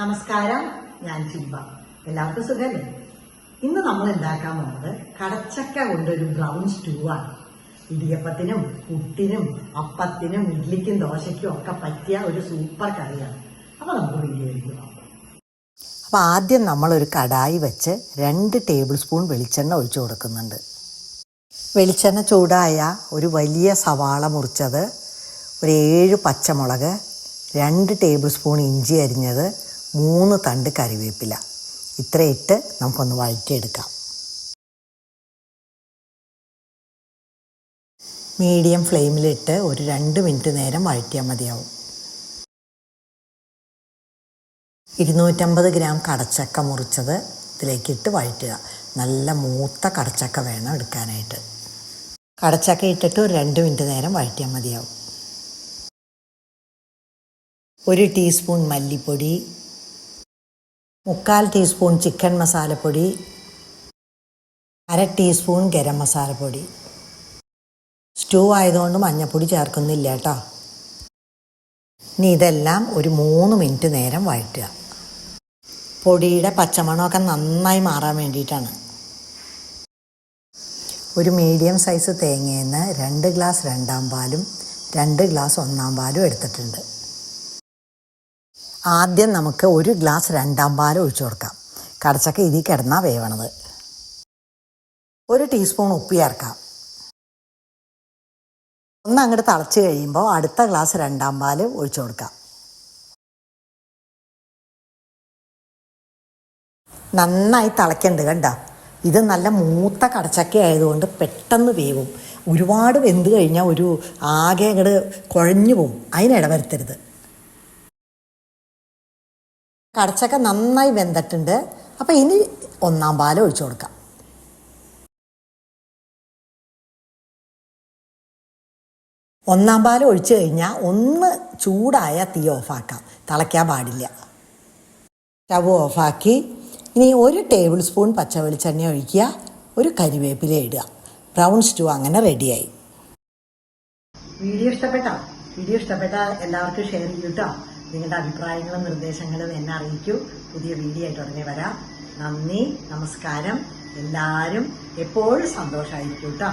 നമസ്കാരം ഞാൻ ചിമ്പ. എല്ലാവർക്കും സുഖമല്ലേ ഇന്ന് നമ്മൾ ഉണ്ടാക്കാൻ പോകുന്നത്? കടച്ചക്ക കൊണ്ടൊരു ബ്രൗൺ സ്റ്റൂ ആണ്. ഇടിയപ്പത്തിനും പുട്ടിനും അപ്പത്തിനും ഇഡ്ലിക്കും ദോശയ്ക്കും ഒക്കെ പറ്റിയ ഒരു സൂപ്പർ കറിയാണ്. അപ്പൊ നമുക്ക് വീഡിയോയിലേക്ക് നോക്കാം അപ്പോൾ ആദ്യം ഒരു കടായി വെച്ച് രണ്ട് ടേബിൾ സ്പൂൺ വെളിച്ചെണ്ണ ഒഴിച്ചു കൊടുക്കുന്നുണ്ട്. വെളിച്ചെണ്ണ ചൂടായ ഒരു വലിയ സവാള മുറിച്ചത് ഒരു ഏഴ് പച്ചമുളക് രണ്ട് ടേബിൾ സ്പൂൺ ഇഞ്ചി അരിഞ്ഞത് മൂന്ന് തണ്ട് കറിവേപ്പില. ഇത്ര ഇട്ട് നമുക്കൊന്ന് വഴറ്റിയെടുക്കാം. മീഡിയം ഫ്ലെയിമിലിട്ട് ഒരു രണ്ട് മിനിറ്റ് നേരം വഴറ്റിയാൽ മതിയാവും. ഇരുന്നൂറ്റമ്പത് ഗ്രാം കടച്ചക്ക മുറിച്ചത് ഇതിലേക്കിട്ട് വഴറ്റുക. നല്ല മൂത്ത കടച്ചക്ക വേണം എടുക്കാനായിട്ട്. കടച്ചക്ക ഇട്ടിട്ട് ഒരു രണ്ട് മിനിറ്റ് നേരം വഴറ്റിയാൽ മതിയാവും. ഒരു ടീസ്പൂൺ മല്ലിപ്പൊടി മുക്കാൽ ടീസ്പൂൺ ചിക്കൻ മസാലപ്പൊടി അര ടീസ്പൂൺ ഗരം മസാലപ്പൊടി. സ്റ്റൂ ആയതുകൊണ്ട് മഞ്ഞൾപ്പൊടി ചേർക്കുന്നില്ല കേട്ടോ. ഇനി ഇതെല്ലാം ഒരു മൂന്ന് മിനിറ്റ് നേരം വഴറ്റുക. പൊടിയുടെ പച്ചമണമൊക്കെ നന്നായി മാറാൻ വേണ്ടിയിട്ടാണ്. ഒരു മീഡിയം സൈസ് തേങ്ങയിൽ നിന്ന് രണ്ട് ഗ്ലാസ് രണ്ടാം പാലും രണ്ട് ഗ്ലാസ് ഒന്നാം പാലും എടുത്തിട്ടുണ്ട്. ആദ്യം നമുക്ക് ഒരു ഗ്ലാസ് രണ്ടാം പാൽ ഒഴിച്ചു കൊടുക്കാം. കടച്ചക്ക ഇതിൽ കിടന്നാൽ വേവണത്. ഒരു ടീസ്പൂൺ ഉപ്പ് ചേർക്കാം. ഒന്ന് അങ്ങോട്ട് തിളച്ച് കഴിയുമ്പോൾ അടുത്ത ഗ്ലാസ് രണ്ടാം പാൽ ഒഴിച്ചു കൊടുക്കാം. നന്നായി തിളയ്ക്കണ്ട് കണ്ട? ഇത് നല്ല മൂത്ത കടച്ചക്ക ആയതുകൊണ്ട് പെട്ടെന്ന് വേവും. ഒരുപാട് വെന്ത് കഴിഞ്ഞാൽ ഒരു ആകെ അങ്ങോട്ട് കുഴഞ്ഞു പോവും. അതിനിട വരുത്തരുത് കടച്ചക്ക നന്നായി വെന്തിട്ടുണ്ട്. അപ്പോൾ ഇനി ഒന്നാം പാൽ ഒഴിച്ചു കൊടുക്കാം. ഒന്നാം പാൽ ഒഴിച്ചു കഴിഞ്ഞാൽ ഒന്ന് ചൂടായ തീ ഓഫാക്കാം. തിളയ്ക്കാൻ പാടില്ല. സ്റ്റവ് ഓഫാക്കി. ഇനി ഒരു ടേബിൾ സ്പൂൺ പച്ച വെളിച്ചെണ്ണ ഒഴിക്കുക. ഒരു കരിവേപ്പില ഇടുക. ബ്രൗൺ സ്റ്റൂ അങ്ങനെ റെഡിയായി. വീഡിയോ ഇഷ്ടപ്പെട്ടാ? വീഡിയോ ഇഷ്ടപ്പെട്ട എല്ലാവർക്കും ഷെയർ ചെയ്യൂട്ടോ നിങ്ങളുടെ അഭിപ്രായങ്ങളും നിർദ്ദേശങ്ങളും എന്നെ അറിയിക്കൂ. പുതിയ വീഡിയോ ആയിട്ട് ഉടനെ വരാം. നന്ദി നമസ്കാരം. എല്ലാവരും എപ്പോഴും സന്തോഷമായിരിക്കും കേട്ടോ